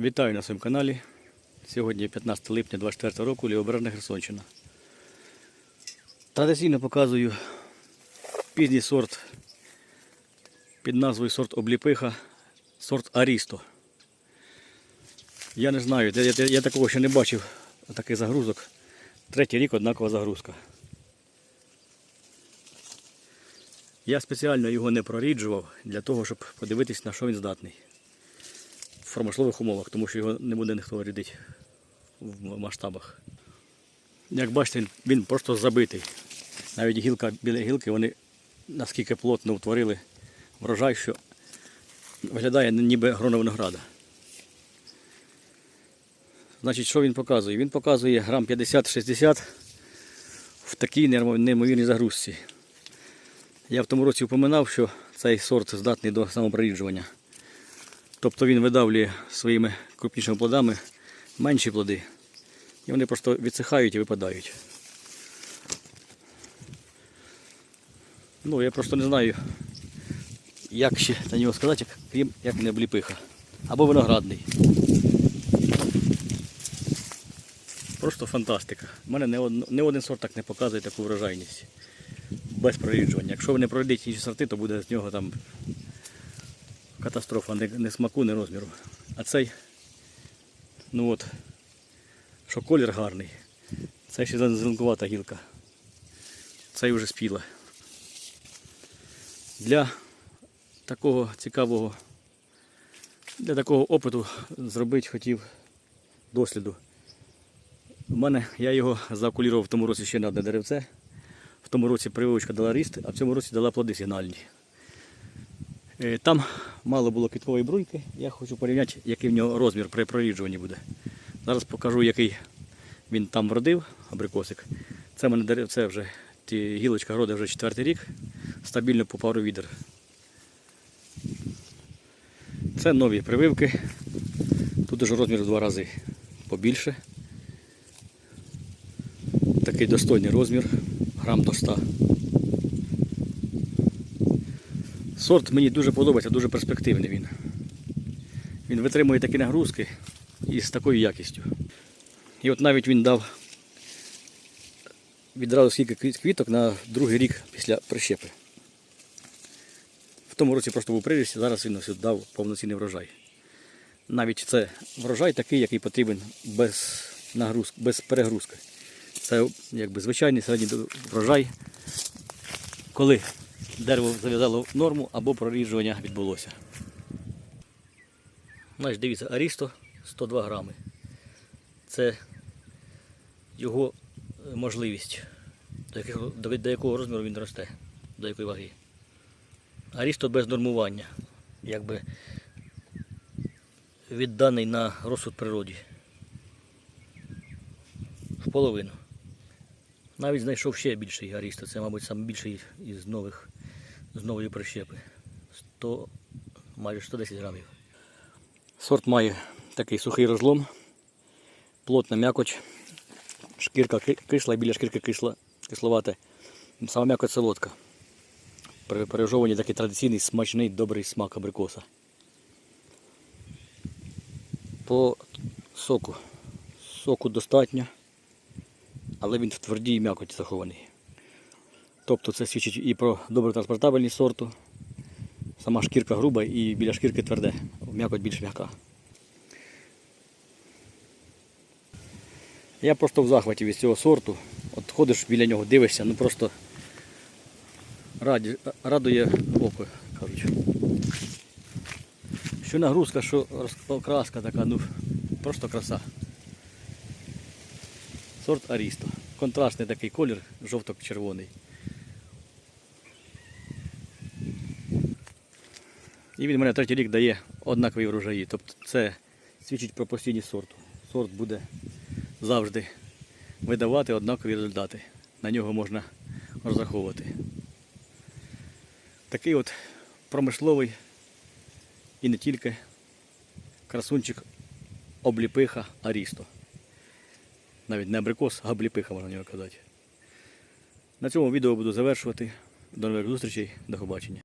Вітаю на своєму каналі. Сьогодні 15 липня 24 року, Лівобережна Херсонщина. Традиційно показую пізній сорт під назвою сорт обліпиха, сорт Арісто. Я не знаю, я, я, я такого ще не бачив, таких загрузок. Третій рік однакова загрузка. Я спеціально його не проріджував для того, щоб подивитись, на що він здатний промислових умовах, тому що його не буде ніхто рядити в масштабах. Як бачите, він, просто забитий. Навіть гілка біля гілки вони наскільки плотно утворили врожай, що виглядає ніби грона винограда. Значить, що він показує? Він показує грам 50-60 в такій неймовірній загрузці. Я в тому році упоминав, що цей сорт здатний до самопроріджування. Тобто він видавлює своїми крупнішими плодами менші плоди. І вони просто відсихають і випадають. Ну, я просто не знаю, як ще на нього сказати, як- крім як не обліпиха. Або виноградний. Просто фантастика. У мене не, од... не один сорт так не показує таку врожайність. Без проріджування. Якщо ви не пройдете інші сорти, то буде з нього там катастрофа, не, не смаку, не розміру. А цей, ну от, що колір гарний. Це ще зеленкувата гілка. Цей вже спіла. Для такого цікавого, для такого опиту зробити хотів досліду. У мене я його заокулірував в тому році ще на одне деревце. В тому році прививочка дала ріст, а в цьому році дала плоди сигнальні. Е, Там мало було квіткової бруньки. Я хочу порівняти, який в нього розмір при проріджуванні буде. Зараз покажу, який він там вродив, абрикосик. Це мене це вже гілочка роди вже четвертий рік. Стабільно по пару відер. Це нові прививки. Тут уже розмір в два рази побільше. Такий достойний розмір, грам до 100. Сорт мені дуже подобається, дуже перспективний він. Він витримує такі нагрузки і з такою якістю. І от навіть він дав відразу скільки квіток на другий рік після прищепи. В тому році просто був приріст, а зараз він дав повноцінний врожай. Навіть це врожай такий, який потрібен без нагрузки, без перегрузки. Це якби звичайний середній врожай, коли дерево зав'язало норму або проріджування відбулося. Значить, дивіться, Арісто 102 грами. Це його е, можливість, до якого, до, до якого розміру він росте, до якої ваги. Арісто без нормування, якби відданий на розсуд природі. В половину. Навіть знайшов ще більший Арісто, це, мабуть, найбільший із нових, з нової прищепи. 100, майже 110 грамів. Сорт має такий сухий розлом, плотна м'якоть, шкірка ки- кисла, і біля шкірки кисла, кисловата. Сама м'якоть солодка. При пережовуванні такий традиційний смачний добрий смак абрикоса. По соку. Соку достатньо, але він в твердій м'якоті захований. Тобто це свідчить і про добру транспортабельність сорту. Сама шкірка груба і біля шкірки тверде, м'якоть більш м'яка. Я просто в захваті від цього сорту. От ходиш біля нього, дивишся, ну просто раді, радує око, кажуть. Що нагрузка, що роз- окраска така, ну просто краса. Сорт Арісто. Контрастний такий колір, жовто-червоний. І він мене третій рік дає однакові врожаї. Тобто це свідчить про постійність сорту. Сорт буде завжди видавати однакові результати. На нього можна розраховувати. Такий от промисловий і не тільки красунчик обліпиха Арісто. Навіть не абрикос, а обліпиха можна на нього казати. На цьому відео буду завершувати. До нових зустрічей, до побачення.